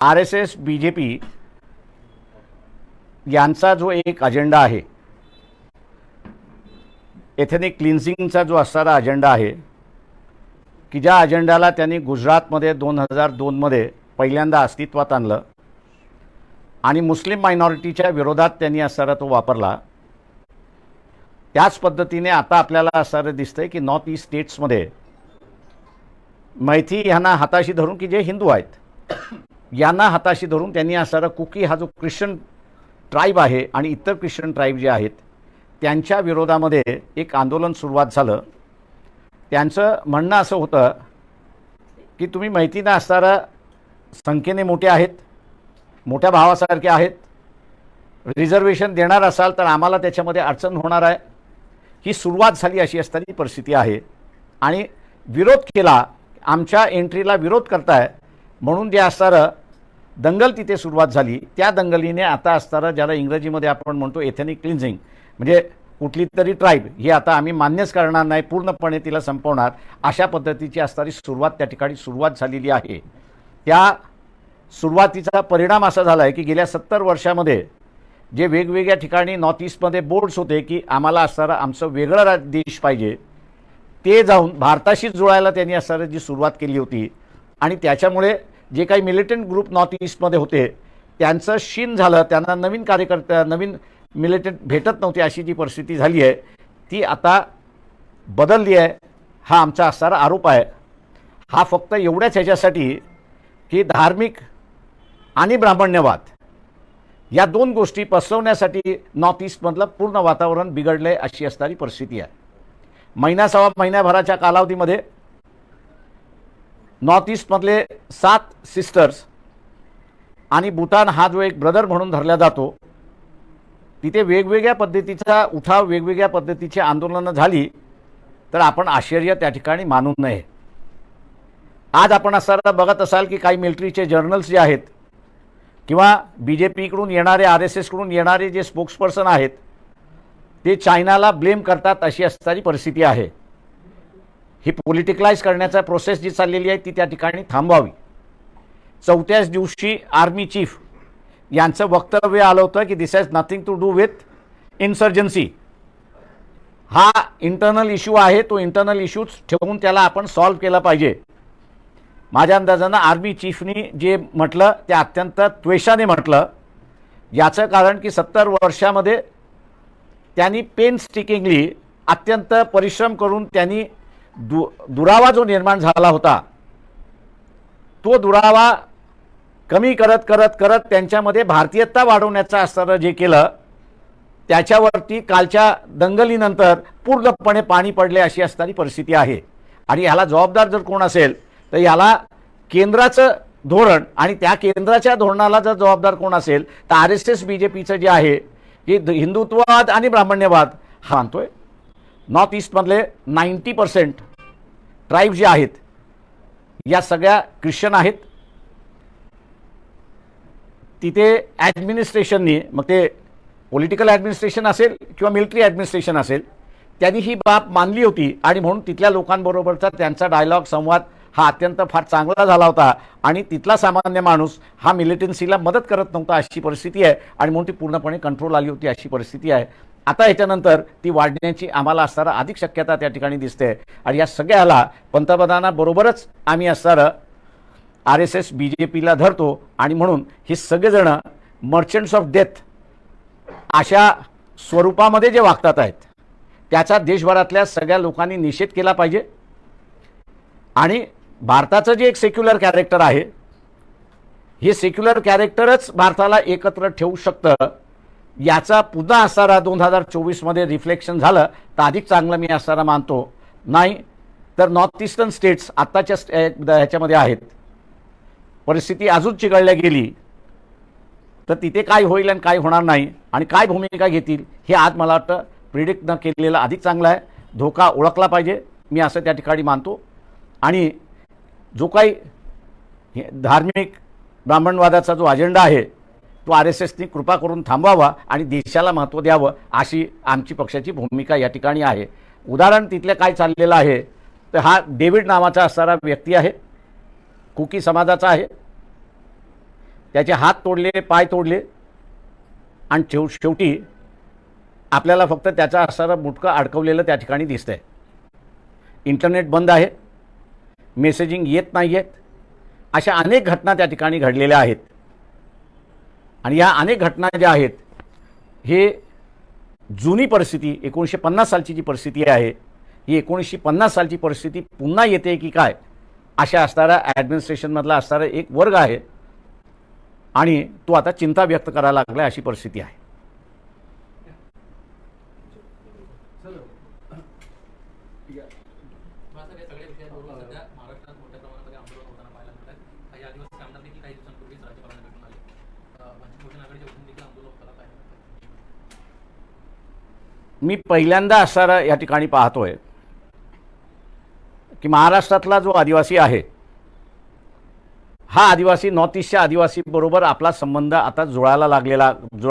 R S S B J P यांचा जो एक अजेंडा आहे एथेनिक क्लिन्झिंगचा जो असणारा अजेंडा आहे की ज्या अजेंड्याला त्यांनी गुजरातमध्ये दोन हजार दोनमध्ये पहिल्यांदा अस्तित्वात आणलं आणि मुस्लिम मायनॉरिटीच्या विरोधात त्यांनी असणारा तो वापरला त्याच पद्धतीने आता आपल्याला असणारं दिसतंय की नॉर्थ ईस्ट स्टेट्समध्ये मैथी ह्यांना हाताशी धरून की जे हिंदू आहेत यांना हाताशी धरून त्यांनी असणारा कुकी हा जो ख्रिश्चन ट्राईब आहे आणि इतर ख्रिश्चन ट्राईब जे आहेत त्यांच्या विरोधामध्ये एक आंदोलन सुरुवात झालं. त्यांचं म्हणणं असं होतं की तुम्ही मैतीनं असणारा संख्येने मोठे आहेत मोठ्या भावासारखे आहेत रिझर्वेशन देणार असाल तर आम्हाला त्याच्यामध्ये अडचण होणार आहे. ही सुरुवात झाली अशी असताना परिस्थिती आहे. आणि विरोध केला आमच्या एंट्रीला विरोध करताय म्हणून जे असणारं दंगल तिथे सुरुवात झाली. त्या दंगलीने आता असताना ज्याला इंग्रजीमध्ये आपण म्हणतो एथेनिक क्लिन्झिंग म्हणजे कुठली तरी ट्राईब ही आता आम्ही मान्यच करणार नाही पूर्णपणे तिला संपवणार अशा पद्धतीची असणारी सुरुवात त्या ठिकाणी सुरुवात झालेली आहे. त्या सुरुवातीचा परिणाम असा झाला आहे की गेल्या सत्तर वर्षामध्ये जे वेगवेगळ्या ठिकाणी नॉर्थ ईस्टमध्ये बोर्ड्स होते की आम्हाला असणारा आमचं वेगळं राज देश पाहिजे ते जाऊन भारताशी जुळायला त्यांनी असणारी जी सुरुवात केली होती. आणि त्याच्यामुळे जे काही मिलिटंट ग्रुप नॉर्थ ईस्टमध्ये होते त्यांचं शीन झालं त्यांना नवीन कार्यकर्त्या नवीन मिलिटंट भेटत नव्हती अशी जी परिस्थिती झाली आहे ती आता बदलली आहे. हा आमचा असणारा आरोप आहे. हा फक्त एवढ्याच ह्याच्यासाठी की धार्मिक आणि ब्राह्मण्यवाद या दोन गोष्टी पसरवण्यासाठी नॉर्थ ईस्टमधलं पूर्ण वातावरण बिघडलं आहे अशी असणारी परिस्थिती आहे. महिना सव्वा महिन्याभराच्या कालावधीमध्ये नॉर्थ ईस्टमधले सात सिस्टर्स आणि भूतान हा जो एक ब्रदर म्हणून धरला जातो तिथे वेगवेगळ्या पद्धतीचा उठाव वेगवेगळ्या पद्धतीची आंदोलनं झाली तर आपण आश्चर्य त्या ठिकाणी मानू नये. आज आपण असं बघत असाल की काही मिलिटरीचे जर्नल्स जे आहेत किंवा बी जे पीकडून येणारे आर एस एसकडून येणारे जे स्पोक्सपर्सन आहेत ते चायनाला ब्लेम करतात अशी असणारी परिस्थिती आहे. ही पॉलिटिकलाइज करण्याचा प्रोसेस जी चाललेली आहे ती त्या ठिकाणी थांबवावी. चौथ्याच दिवशी आर्मी चीफ यांचं वक्तव्य आलं होतं की this has nothing to do with insurgency हा इंटरनल इश्यू आहे तो इंटरनल इश्यूज ठेवून त्याला आपण सॉल्व्ह केला पाहिजे. माझ्या अंदाजानं आर्मी चीफनी जे म्हटलं ते अत्यंत त्वेषाने म्हटलं. याचं कारण की सत्तर वर्षामध्ये त्यांनी पेन स्टिकिंगली अत्यंत परिश्रम करून त्यांनी दु दुरावा जो निर्माण झाला होता तो दुरावा कमी करत करत करत त्यांच्यामध्ये भारतीयता वाढवण्याचं असणारं जे केलं त्याच्यावरती कालच्या दंगलीनंतर पूर्णपणे पाणी पडले अशी असणारी परिस्थिती आहे. आणि ह्याला जबाबदार जर कोण असेल तर याला केंद्राचं धोरण आणि त्या केंद्राच्या धोरणाला जर जबाबदार कोण असेल तर R S S B J पीचं जे आहे की हिंदुत्ववाद आणि ब्राह्मण्यवाद हा आणतोय. नॉर्थ ईस्टमधले नाईंटी पर्सेंट ट्राईब जे आहेत या सगळ्या ख्रिश्चन आहेत. तिथे ॲडमिनिस्ट्रेशननी मग ते पॉलिटिकल ॲडमिनिस्ट्रेशन असेल किंवा मिलिटरी ॲडमिनिस्ट्रेशन असेल त्यांनी ही बाब मानली होती आणि म्हणून तिथल्या लोकांबरोबरचा त्यांचा डायलॉग संवाद हा अत्यंत फार चांगला झाला होता आणि तिथला सामान्य माणूस हा मिलिटन्सीला मदत करत नव्हता अशी परिस्थिती आहे आणि म्हणून ती पूर्णपणे कंट्रोल आली होती अशी परिस्थिती आहे. आता याच्यानंतर ती वाढण्याची आम्हाला असणारा अधिक शक्यता त्या ठिकाणी दिसते. आणि या सगळ्याला पंतप्रधानाबरोबरच आम्ही असणारं R S S B J पीला धरतो. आणि म्हणून हे सगळेजणं मर्चंट्स ऑफ डेथ अशा स्वरूपामध्ये जे वागतात आहेत त्याचा देशभरातल्या सगळ्या लोकांनी निषेध केला पाहिजे. आणि भारताचं जे एक सेक्युलर कॅरेक्टर आहे हे सेक्युलर कॅरेक्टरच भारताला एकत्र ठेवू शकतं. याचा पुन्हा असारा दोन हजार चोवीसमध्ये रिफ्लेक्शन झालं तर अधिक चांगलं मी असारा मानतो. नाही तर नॉर्थ ईस्टर्न स्टेट्स आत्ताच्या स्ट- ह्याच्यामध्ये आहेत. परिस्थिती अजून चिघळल्या गेली. तर तिथे काय होईल आणि काय होणार नाही आणि काय भूमिका घेतील हे आज मला वाटतं प्रिडिक्ट न केलेलं अधिक चांगलं आहे. धोका ओळखला पाहिजे मी असं त्या ठिकाणी मानतो. आणि जो काही हे धार्मिक ब्राह्मणवादाचा जो अजेंडा आहे तो आर एस एसनी कृपा करून थांबवावा आणि देशाला महत्त्व द्यावं अशी आमची पक्षाची भूमिका या ठिकाणी आहे. उदाहरण तिथलं काय चाललेलं आहे तर हा डेव्हिड नावाचा असणारा व्यक्ती आहे कुकी समाजाचा आहे. त्याचे हात तोडले पाय तोडले आणि शेव शेवटी आपल्याला फक्त त्याचा असणारा मुटकं अडकवलेलं त्या ठिकाणी दिसतंय. इंटरनेट बंद आहे मेसेजिंग येत नाही आहेत अशा अनेक घटना त्या ठिकाणी घडलेल्या आहेत. आणि या अनेक घटना ज्या आहेत हे जुनी परिस्थिती एकोणीसशे पन्नास सालची जी परिस्थिती आहे ही एकोणीसशे पन्नास सालची परिस्थिती पुन्हा येते की काय अशा असणारा ॲडमिनिस्ट्रेशनमधला असणारा एक वर्ग आहे आणि तो आता चिंता व्यक्त करायला लागला अशी परिस्थिती आहे. मी पहिल्यांदा असणारा या ठिकाणी पाहतोय की महाराष्ट्रातला जो आदिवासी आहे हा आदिवासी नॉर्थ ईस्टच्या आदिवासी बरोबर आपला संबंध आता जुळायला लागलेला जुळ